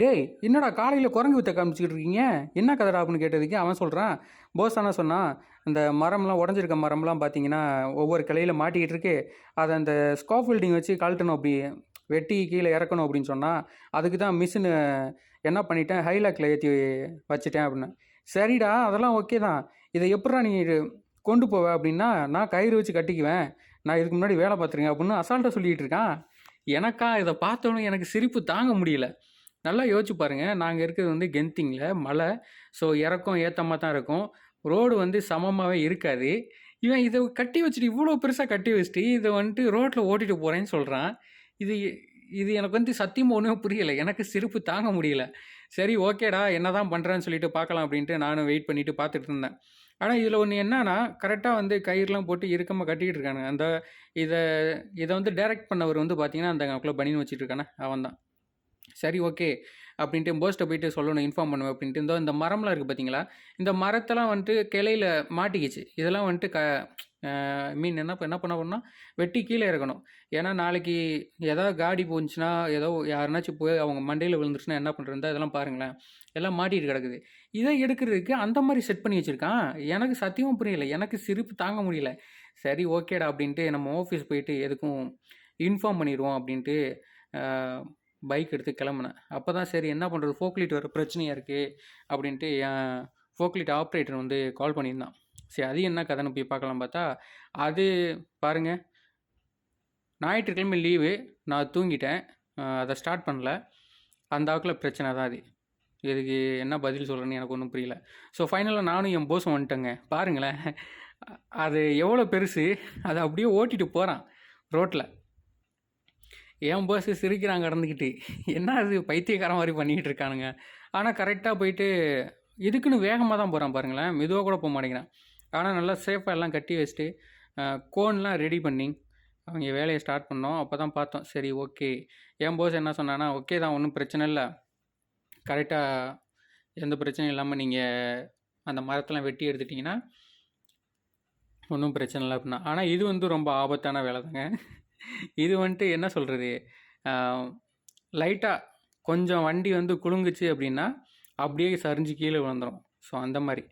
டேய் என்னடா காலையில் குரங்கு வித்த காமிச்சிக்கிட்டு இருக்கீங்க? என்ன கதடா அப்படின்னு கேட்டதுக்கு அவன் சொல்கிறான் போஸ் ஆனால் சொன்னான் இந்த மரம்லாம் உடஞ்சிருக்க மரம்லாம் பார்த்தீங்கன்னா ஒவ்வொரு கிளையில் மாட்டிக்கிட்டு இருக்கு. அதை அந்த ஸ்காஃபில்டிங் வச்சு கழட்டணும் அப்படி வெட்டி கீழே இறக்கணும் அப்படின்னு சொன்னால் அதுக்கு தான் மிஷினு என்ன பண்ணிட்டேன் ஹைலாக்கில் ஏற்றி வச்சுட்டேன் அப்படின்னு. சரிடா அதெல்லாம் ஓகே தான். இதை எப்படா நீ இது கொண்டு போவ அப்படின்னா நான் கயிறு வச்சு கட்டிக்குவேன். நான் இதுக்கு முன்னாடி வேலை பார்த்துருக்கேன் அப்படின்னு அசால்ட்டாக சொல்லிகிட்டு இருக்கான். எனக்கா இதை பார்த்தோன்னே எனக்கு சிரிப்பு தாங்க முடியல. நல்லா யோசிச்சு பாருங்கள் நாங்கள் இருக்கிறது வந்து கெந்திங்கில் மலை. ஸோ இறக்கம் ஏற்றமாக தான் இருக்கும். ரோடு வந்து சமமாகவே இருக்காது. இவன் இதை கட்டி வச்சுட்டு இவ்வளோ பெருசாக கட்டி வச்சுட்டு இதை வந்துட்டு ரோட்டில் ஓட்டிட்டு போகிறேன்னு சொல்கிறான் இது இது எனக்கு வந்து சத்தியமாக ஒன்றுமே புரியலை. எனக்கு சிரிப்பு தாங்க முடியல. சரி ஓகேடா என்ன தான் பண்ணுறேன்னு சொல்லிட்டு பார்க்கலாம் அப்படின்ட்டு நானும் வெயிட் பண்ணிட்டு பார்த்துட்டு இருந்தேன். ஆனால் இதில் ஒன்று என்னன்னா கரெக்டாக வந்து கயிறுலாம் போட்டு இறுக்கமாக கட்டிக்கிட்டு இருக்கானுங்க. அந்த இதை இதை வந்து டைரக்ட் பண்ணவர் வந்து பார்த்தீங்கன்னா அந்த அங்கே பனின்னு வச்சுட்டு இருக்கானே. அவன் தான் சரி ஓகே. அப்படின்ட்டு போஸ்ட்டை போயிட்டு சொல்லணும் இன்ஃபார்ம் பண்ணுவேன் அப்படின்ட்டு. இந்த இந்த மரம்லாம் இருக்குது பார்த்தீங்களா? இந்த மரத்தெல்லாம் வந்துட்டு கிளையில் மாட்டிக்கிச்சு. இதெல்லாம் வந்துட்டு க மீன் என்ன என்ன பண்ண போனால் வெட்டி கீழே இறக்கணும். ஏன்னா நாளைக்கு ஏதாவது காடி போச்சுன்னா ஏதோ யாருனாச்சும் போய் அவங்க மண்டையில் விழுந்துருச்சுன்னா என்ன பண்ணுறது இதெல்லாம் பாருங்களேன். எல்லாம் மாட்டிட்டு கிடக்குது. இதை எடுக்கிறதுக்கு அந்த மாதிரி செட் பண்ணி வச்சுருக்கான். எனக்கு சத்தியமும் புரியல. எனக்கு சிரிப்பு தாங்க முடியல. சரி ஓகேடா அப்படின்ட்டு நம்ம ஆஃபீஸ் போயிட்டு எதுக்கும் இன்ஃபார்ம் பண்ணிடுவோம் அப்படின்ட்டு பைக் எடுத்து கிளம்புனேன். அப்போ தான் சரி என்ன பண்ணுறது ஃபோக்லிட் வர பிரச்சனையாக இருக்குது அப்படின்ட்டு என் ஃபோக்லிட் ஆப்ரேட்டர் வந்து கால் பண்ணியிருந்தான். சரி அது என்ன கதைன்னு போய் பார்க்கலாம் பார்த்தா அது பாருங்கள் ஞாயிற்றுக்கிழமை லீவு நான் தூங்கிட்டேன். அதை ஸ்டார்ட் பண்ணல. அந்த ஆக்கில் பிரச்சனை தான் அது. இதுக்கு என்ன பதில் சொல்கிறேன்னு எனக்கு ஒன்றும் புரியல. ஸோ ஃபைனலாக நானும் என் போஸும் வந்துட்டேங்க. பாருங்களேன். அது எவ்வளோ பெருசு. அதை அப்படியே ஓட்டிட்டு போகிறான் ரோட்டில் என் பஸ்ஸு சிரிக்கிறான் கடந்துக்கிட்டு. என்ன அது பைத்தியக்காரன் மாதிரி பண்ணிக்கிட்டு இருக்கானுங்க. ஆனால் கரெக்டாக போயிட்டு இதுக்குன்னு வேகமாக தான் போகிறான் பாருங்களேன். மெதுவாக கூட போக மாட்டேங்கிறான். ஆனால் நல்லா சேஃபாக எல்லாம் கட்டி வச்சுட்டு கோன்லாம் ரெடி பண்ணி அவங்க வேலையை ஸ்டார்ட் பண்ணோம். அப்போ தான் பார்த்தோம். சரி ஓகே என் போஸ் என்ன சொன்னான்னா ஓகே தான் ஒன்றும் பிரச்சனை இல்லை. கரெக்டாக எந்த பிரச்சனையும் இல்லாமல் நீங்கள் அந்த மரத்தெல்லாம் வெட்டி எடுத்துட்டிங்கன்னா ஒன்றும் பிரச்சனை இல்லை அப்படின்னா. ஆனால் இது வந்து ரொம்ப ஆபத்தான வேலை தாங்க இது வந்துட்டு என்ன சொல்கிறது லைட்டாக கொஞ்சம் வண்டி வந்து குலுங்குச்சு அப்படின்னா அப்படியே சரிஞ்சு கீழே விழுந்துடும் ஸோ அந்த மாதிரி.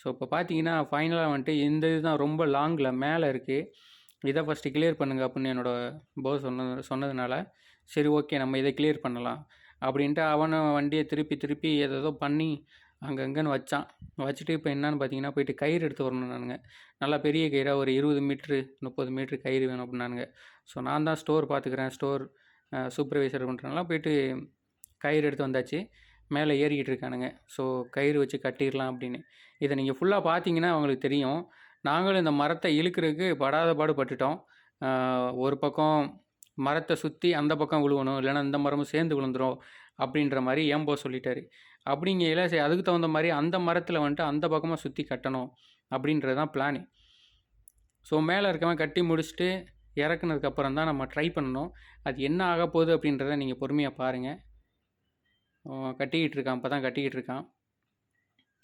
ஸோ இப்போ பார்த்தீங்கன்னா ஃபைனலாக வந்துட்டு இந்த இதுதான் ரொம்ப லாங்கில் மேலே இருக்குது இதை ஃபஸ்ட்டு கிளியர் பண்ணுங்க அப்படின்னு என்னோடய போஸ் சொன்னது சொன்னதுனால சரி ஓகே நம்ம இதை கிளியர் பண்ணலாம். அப்படின்ட்டு அவனை வண்டியை திருப்பி திருப்பி ஏதோ பண்ணி அங்கங்கன்னு வச்சான். வச்சுட்டு இப்போ என்னன்னு பார்த்தீங்கன்னா போயிட்டு கயிறு எடுத்து வரணும் நானுங்க நல்லா பெரிய கயிறாக ஒரு இருபது மீட்ரு முப்பது மீட்ரு கயிறு வேணும் அப்படின்னானுங்க. ஸோ நான் தான் ஸ்டோர் பார்த்துக்கிறேன் ஸ்டோர் சூப்பர்வைசர் பண்ணுறதுனால போயிட்டு கயிறு எடுத்து வந்தாச்சு. மேலே ஏறிக்கிட்டு இருக்கானுங்க. ஸோ கயிறு வச்சு கட்டிடலாம் அப்படின்னு. இதை நீங்கள் ஃபுல்லாக பார்த்தீங்கன்னா அவங்களுக்கு தெரியும். நாங்களும் இந்த மரத்தை இழுக்கிறதுக்கு படாத பாடு பட்டுட்டோம். ஒரு பக்கம் மரத்தை சுற்றி அந்த பக்கம் விழுவணும். இல்லைன்னா இந்த மரமும் சேர்ந்து விழுந்துரும் அப்படின்ற மாதிரி ஏம்போ சொல்லிட்டாரு. அப்படிங்கையில் சரி அதுக்கு தகுந்த மாதிரி அந்த மரத்தில் வந்துட்டு அந்த பக்கமாக சுற்றி கட்டணும் அப்படின்றது தான் பிளானு ஸோ மேலே இருக்கவன் கட்டி முடிச்சுட்டு இறக்குனதுக்கப்புறம் தான் நம்ம ட்ரை பண்ணணும். அது என்ன ஆக போகுது அப்படின்றத நீங்கள் பொறுமையாக பாருங்கள் கட்டிக்கிட்டு இருக்கான் இப்போ தான் கட்டிக்கிட்டு இருக்கான்.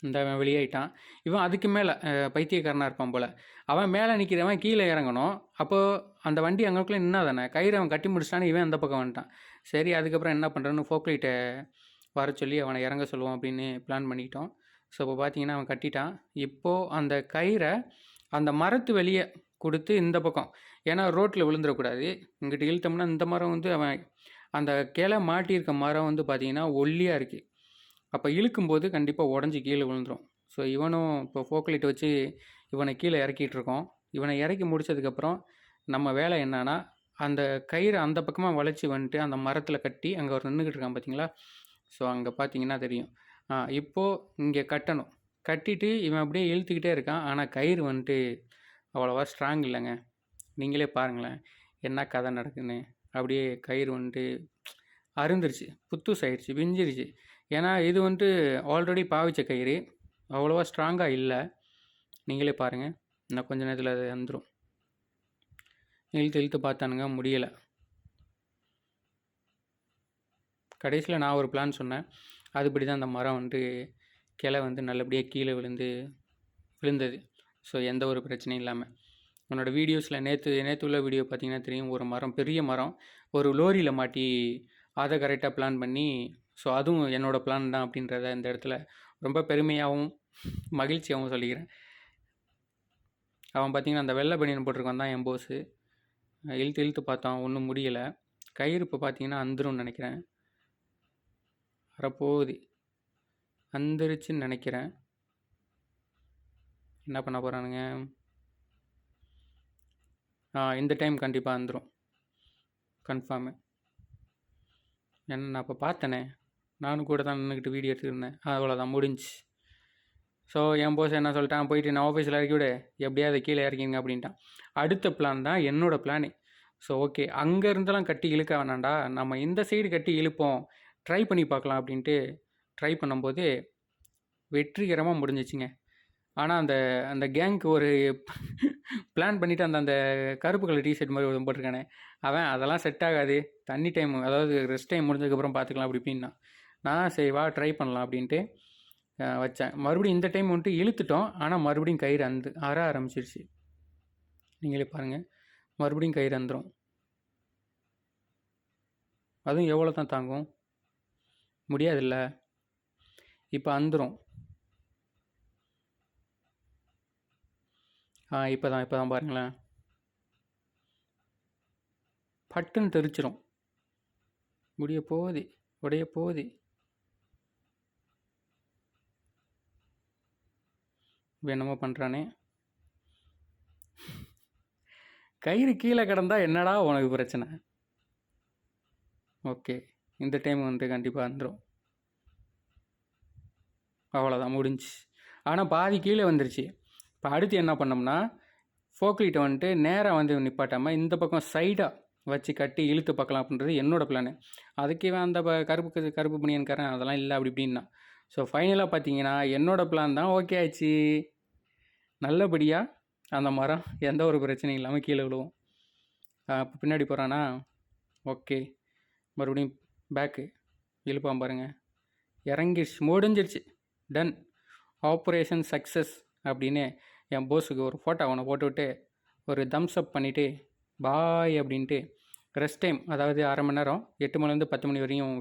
இந்த அவன் வெளியாயிட்டான் இவன் அதுக்கு மேலே பைத்தியக்காரனாக இருப்பான் போல். அவன் மேலே நிற்கிறவன் கீழே இறங்கணும். அப்போது அந்த வண்டி அங்கேக்குள்ளே நின்னா தானே கயிறு அவன் கட்டி முடிச்சிட்டானே இவன் அந்த பக்கம் வந்துட்டான். சரி அதுக்கப்புறம் என்ன பண்ணுறேன்னு ஃபோக்லைட்டை வர சொல்லி அவனை இறங்க சொல்லுவோம் அப்படின்னு பிளான் பண்ணிக்கிட்டோம். ஸோ இப்போ பார்த்தீங்கன்னா அவன் கட்டிட்டான். இப்போது அந்த கயிறை அந்த மரத்து வெளியே கொடுத்து இந்த பக்கம் ஏன்னா ரோட்டில் விழுந்துடக்கூடாது. இங்கிட்ட இழுத்தோம்னா இந்த மரம் வந்து அவன் அந்த கிளை மாட்டியிருக்க மரம் வந்து பார்த்தீங்கன்னா ஒல்லியாக இருக்குது அப்போ இழுக்கும்போது கண்டிப்பாக உடஞ்சி கீழே விழுந்துரும். ஸோ இவனும் இப்போ ஃபோக்கலைட் வச்சு இவனை கீழே இறக்கிட்டு இருக்கோம். இவனை இறக்கி முடிச்சதுக்கப்புறம் நம்ம வேலை என்னன்னா அந்த கயிறு அந்த பக்கமாக வளைச்சி வந்துட்டு அந்த மரத்தில் கட்டி அங்கே ஒரு நின்றுக்கிட்டு இருக்கான் பார்த்தீங்களா ஸோ அங்கே பார்த்தீங்கன்னா தெரியும். இப்போது இங்கே கட்டணும். கட்டிட்டு இவன் அப்படியே இழுத்துக்கிட்டே இருக்கான். ஆனால் கயிறு வந்துட்டு அவ்வளோவா ஸ்ட்ராங் இல்லைங்க. நீங்களே பாருங்களேன். என்ன கதை நடக்குன்னு. அப்படியே கயிறு வந்துட்டு அருந்துருச்சு. புத்தூஸ் ஆயிடுச்சு விஞ்சிருச்சு. ஏன்னா இது வந்துட்டு ஆல்ரெடி பாவிச்ச கயிறு. அவ்வளோவா ஸ்ட்ராங்காக இல்லை. நீங்களே பாருங்கள் இன்னும் கொஞ்ச நேரத்தில் அது வந்துடும் இழுத்து இழுத்து பார்த்தானுங்க. முடியலை. கடைசியில் நான் ஒரு பிளான் சொன்னேன். அதுபடி தான் அந்த மரம் வந்து கிளை வந்து நல்லபடியாக கீழே விழுந்து விழுந்தது. ஸோ எந்த ஒரு பிரச்சனையும் இல்லாமல் உன்னோட வீடியோஸில் நேற்று நேற்று உள்ள வீடியோ பார்த்தீங்கன்னா தெரியும். ஒரு மரம் பெரிய மரம். ஒரு லோரியில் மாட்டி அதை கரெக்டாக பிளான் பண்ணி ஸோ அதுவும் என்னோடய பிளான் தான் அப்படின்றத இந்த இடத்துல ரொம்ப பெருமையாகவும் மகிழ்ச்சியாகவும் சொல்லிக்கிறேன். அவன் பார்த்தீங்கன்னா அந்த வெள்ளை பனியன் போட்டிருக்கான் தான் என் போஸு இழுத்து இழுத்து பார்த்தான். ஒன்றும் முடியலை. கயிறு இப்போ பார்த்தீங்கன்னா அந்துரும்னு நினைக்கிறேன். வரப்போகுது. வந்துருச்சுன்னு நினைக்கிறேன். என்ன பண்ண போகிறானுங்க ஆ இந்த டைம் கண்டிப்பாக வந்துடும் கன்ஃபார்மு என்ன நான் அப்போ பார்த்தனே. நானும் கூட தான் நின்றுக்கிட்டு வீடியோ எடுத்துருந்தேன் அவ்வளோதான் முடிஞ்சு ஸோ என் போஸ் என்ன சொல்லிட்டான்? போயிட்டு நான் ஆஃபீஸில் இறக்கி விட. எப்படியாவது கீழே இறக்கிங்க அப்படின்ட்டான். அடுத்த பிளான் தான் என்னோடய பிளானு ஸோ ஓகே அங்கே இருந்தெல்லாம் கட்டி இழுக்க வேணாண்டா நம்ம இந்த சைடு கட்டி இழுப்போம். ட்ரை பண்ணி பார்க்கலாம் அப்படின்ட்டு ட்ரை பண்ணும்போது வெற்றிகரமாக முடிஞ்சிச்சுங்க. ஆனால் அந்த அந்த கேங்க்கு ஒரு பிளான் பண்ணிவிட்டு அந்த அந்த கருப்பு கலர் டிஷர்ட் மாதிரி ஒரு போட்டிருக்கானே அவன் அதெல்லாம் செட் ஆகாது. தண்ணி டைம் அதாவது ரெஸ்ட் டைம் முடிஞ்சதுக்கப்புறம் பார்த்துக்கலாம் அப்படி இப்படின்னா. நான் சரி வா ட்ரை பண்ணலாம் அப்படின்ட்டு வச்சேன். மறுபடியும் இந்த டைம் வந்துட்டு இழுத்துட்டோம். ஆனால் மறுபடியும் கயிறு அந்து அற ஆரம்பிச்சிருச்சு. நீங்களே பாருங்கள் மறுபடியும் கயிறு அந்துடும் அதுவும் எவ்வளோ தான் தாங்கும்? முடியாதுல்ல? இப்போ அந்துரும். ஆ இப்போ தான் இப்போ தான் பாருங்களேன். பட்டுன்னு தெரிச்சிரும். முடிய போகுது உடைய போகுது. என்னமோ பண்ணுறானே கயிறு கீழே கிடந்தா என்னடா உனக்கு பிரச்சனை? ஓகே. இந்த டைம் வந்து கண்டிப்பாக வந்துடும் அவ்வளோதான் முடிஞ்சு ஆனால் பாதி கீழே வந்துருச்சு. இப்போ அடுத்து என்ன பண்ணோம்னா ஃபோக்லிட்டை வந்துட்டு நேராக வந்து நிப்பாட்டாமல் இந்த பக்கம் சைடாக வச்சு கட்டி இழுத்து பார்க்கலாம் அப்படின்றது என்னோடய பிளானு அதுக்கே அந்த ப- கருப்பு கருப்பு பனியன்காரன் அதெல்லாம் இல்லை அப்படி இப்படின்னா. ஸோ ஃபைனலாக பார்த்தீங்கன்னா என்னோடய பிளான் தான் ஓகே ஆச்சு. நல்லபடியாக அந்த மரம் எந்த ஒரு பிரச்சனையும் இல்லாமல் கீழே விழுவோம். பின்னாடி போகிறானா ஓகே மறுபடியும் பேக்கு. இழுப்பான் பாருங்கள் இறங்கிடுச்சு முடிஞ்சிருச்சு. டன் ஆப்ரேஷன் சக்ஸஸ் அப்படின்னு என் போஸுக்கு ஒரு ஃபோட்டோ அவனை போட்டுவிட்டு ஒரு தம்ஸ் அப் பண்ணிவிட்டு பாய் அப்படின்ட்டு ரெஸ்ட் டைம் அதாவது அரை மணி நேரம் எட்டு மணிலேருந்து பத்து மணி வரையும்